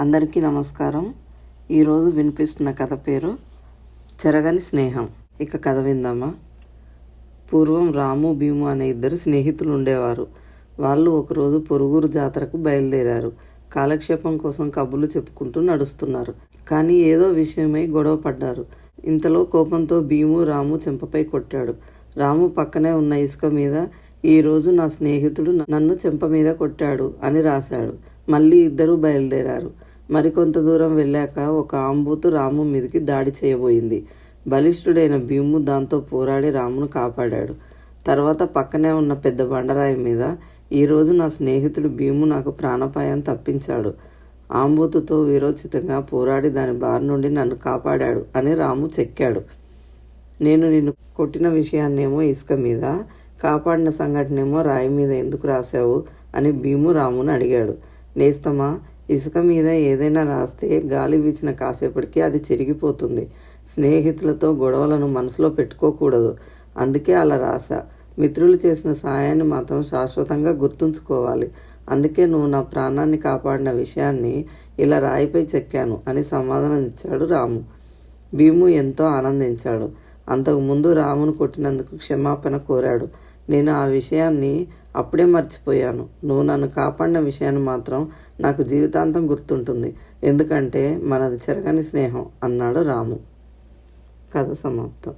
అందరికీ నమస్కారం. ఈరోజు వినిపిస్తున్న కథ పేరు చెరగని స్నేహం. ఇక కథ విందామా? పూర్వం రాము భీము అనే ఇద్దరు స్నేహితులు ఉండేవారు. వాళ్ళు ఒకరోజు పొరుగురు జాతరకు బయలుదేరారు. కాలక్షేపం కోసం కబుర్లు చెప్పుకుంటూ నడుస్తున్నారు. కానీ ఏదో విషయమై గొడవ పడ్డారు. ఇంతలో కోపంతో భీము రాము చెంపపై కొట్టాడు. రాము పక్కనే ఉన్న ఇసుక మీద ఈరోజు నా స్నేహితుడు నన్ను చెంప మీద కొట్టాడు అని రాశాడు. మళ్ళీ ఇద్దరూ బయలుదేరారు. మరికొంత దూరం వెళ్ళాక ఒక ఆంబూతు రాము మీదకి దాడి చేయబోయింది. బలిష్ఠుడైన భీము దాంతో పోరాడి రామును కాపాడాడు. తర్వాత పక్కనే ఉన్న పెద్ద బండరాయి మీద ఈరోజు నా స్నేహితుడు భీము నాకు ప్రాణపాయం తప్పించాడు. ఆంబూతుతో విరోచితంగా పోరాడి దాని బారి నుండి నన్ను కాపాడాడు అని రాము చెక్కాడు. నేను నిన్ను కొట్టిన విషయాన్నేమో ఇసుక మీద కాపాడిన సంఘటనేమో రాయి మీద ఎందుకు రాశావు అని భీము రామును అడిగాడు. నేస్తమా ఇసుక మీద ఏదైనా రాస్తే గాలి వీచిన కాసేపటికి అది చెరిగిపోతుంది. స్నేహితులతో గొడవలను మనసులో పెట్టుకోకూడదు. అందుకే అలా రాసా మిత్రులు చేసిన సాయాన్ని మాత్రం శాశ్వతంగా గుర్తుంచుకోవాలి. అందుకే నువ్వు నా ప్రాణాన్ని కాపాడిన విషయాన్ని ఇలా రాయిపై చెక్కాను అని సమాధానం ఇచ్చాడు రాము. భీము ఎంతో ఆనందించాడు. అంతకు ముందు రామును కొట్టినందుకు క్షమాపణ కోరాడు. నేను ఆ విషయాన్ని అప్పుడే మర్చిపోయాను. నువ్వు నన్ను కాపాడిన విషయాన్ని మాత్రం నాకు జీవితాంతం గుర్తుంటుంది. ఎందుకంటే మనది చెరగని స్నేహం అన్నాడు రాము. కథ సమాప్తం.